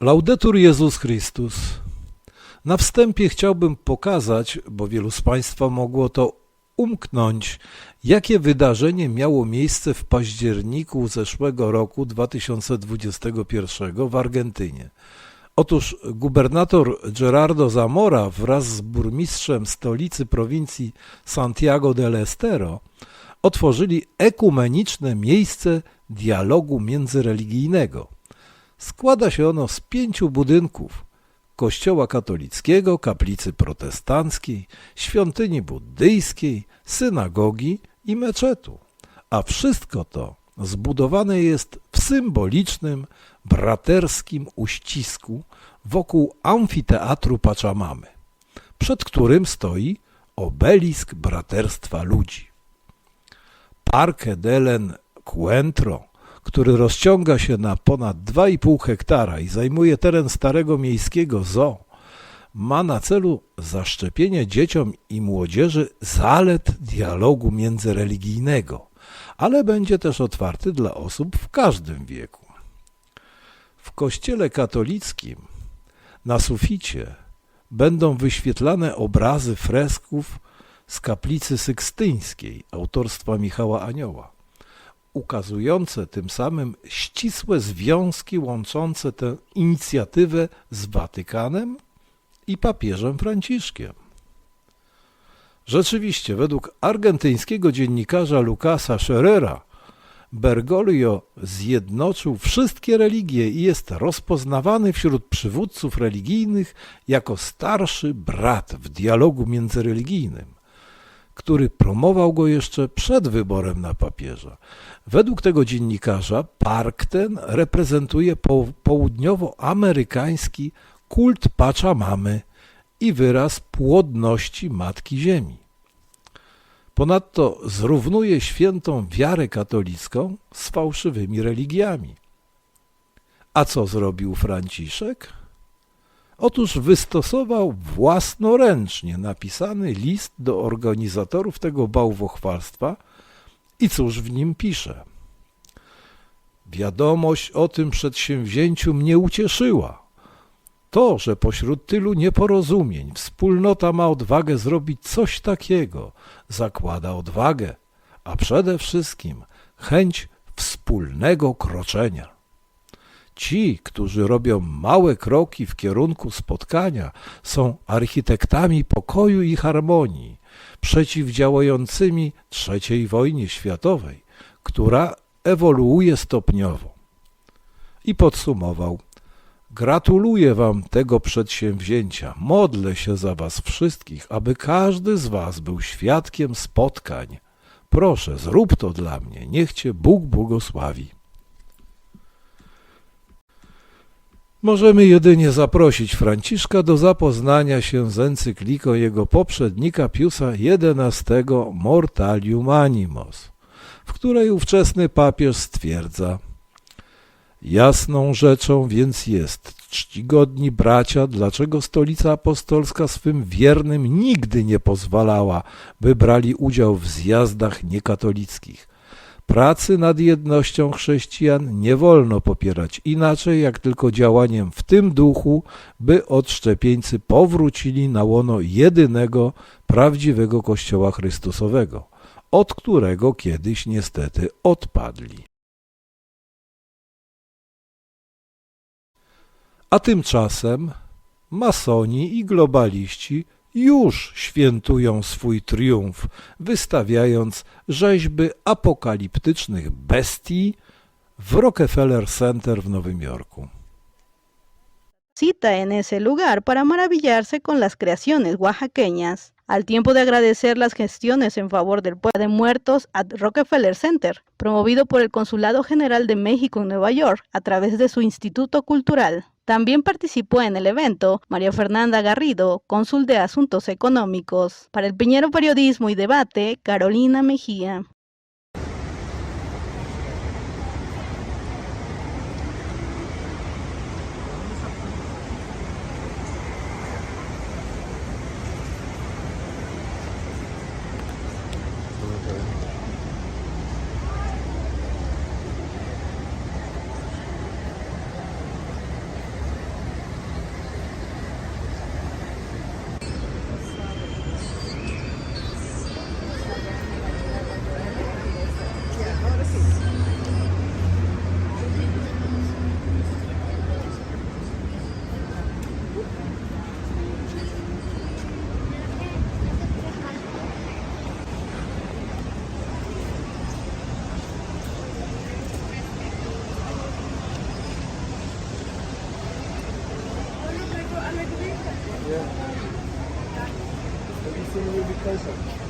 Laudetur Jezus Chrystus. Na wstępie chciałbym pokazać, bo wielu z Państwa mogło to umknąć, jakie wydarzenie miało miejsce w październiku zeszłego roku 2021 w Argentynie. Otóż gubernator Gerardo Zamora wraz z burmistrzem stolicy prowincji Santiago del Estero otworzyli ekumeniczne miejsce dialogu międzyreligijnego. Składa się ono z pięciu budynków: kościoła katolickiego, kaplicy protestanckiej, świątyni buddyjskiej, synagogi i meczetu. A wszystko to zbudowane jest w symbolicznym, braterskim uścisku wokół amfiteatru Pachamamy, przed którym stoi obelisk braterstwa ludzi. Parque delen Cuentro, który rozciąga się na ponad 2,5 hektara i zajmuje teren starego miejskiego zoo, ma na celu zaszczepienie dzieciom i młodzieży zalet dialogu międzyreligijnego, ale będzie też otwarty dla osób w każdym wieku. W kościele katolickim na suficie będą wyświetlane obrazy fresków z kaplicy sykstyńskiej autorstwa Michała Anioła, ukazujące tym samym ścisłe związki łączące tę inicjatywę z Watykanem i papieżem Franciszkiem. Rzeczywiście, według argentyńskiego dziennikarza Lucasa Scherrera, Bergoglio zjednoczył wszystkie religie i jest rozpoznawany wśród przywódców religijnych jako starszy brat w dialogu międzyreligijnym, który promował go jeszcze przed wyborem na papieża. Według tego dziennikarza park ten reprezentuje po południowoamerykański kult Pachamamy i wyraz płodności Matki Ziemi. Ponadto zrównuje świętą wiarę katolicką z fałszywymi religiami. A co zrobił Franciszek? Otóż wystosował własnoręcznie napisany list do organizatorów tego bałwochwalstwa i cóż w nim pisze? Wiadomość o tym przedsięwzięciu mnie ucieszyła. To, że pośród tylu nieporozumień wspólnota ma odwagę zrobić coś takiego, zakłada odwagę, a przede wszystkim chęć wspólnego kroczenia. Ci, którzy robią małe kroki w kierunku spotkania, są architektami pokoju i harmonii, przeciwdziałającymi III wojnie światowej, która ewoluuje stopniowo. I podsumował: Gratuluję Wam tego przedsięwzięcia. Modlę się za Was wszystkich, aby każdy z Was był świadkiem spotkań. Proszę, zrób to dla mnie. Niech Cię Bóg błogosławi. Możemy jedynie zaprosić Franciszka do zapoznania się z encykliką jego poprzednika Piusa XI Mortalium Animos, w której ówczesny papież stwierdza Jasną rzeczą więc jest, czcigodni bracia, dlaczego stolica apostolska swym wiernym nigdy nie pozwalała, by brali udział w zjazdach niekatolickich – Pracy nad jednością chrześcijan nie wolno popierać inaczej jak tylko działaniem w tym duchu, by odszczepieńcy powrócili na łono jedynego, prawdziwego Kościoła Chrystusowego, od którego kiedyś niestety odpadli. A tymczasem masoni i globaliści już świętują swój triumf, wystawiając rzeźby apokaliptycznych bestii w Rockefeller Center w Nowym Jorku. Cita en ese lugar para maravillarse con las creaciones oaxaqueñas, al tiempo de agradecer las gestiones en favor del pueblo de muertos at Rockefeller Center, promovido por el Consulado General de México en Nueva York a través de su Instituto Cultural. También participó en el evento María Fernanda Garrido, cónsul de Asuntos Económicos. Para el Piñero Periodismo y Debate, Carolina Mejía. Yeah. Have you seen you be?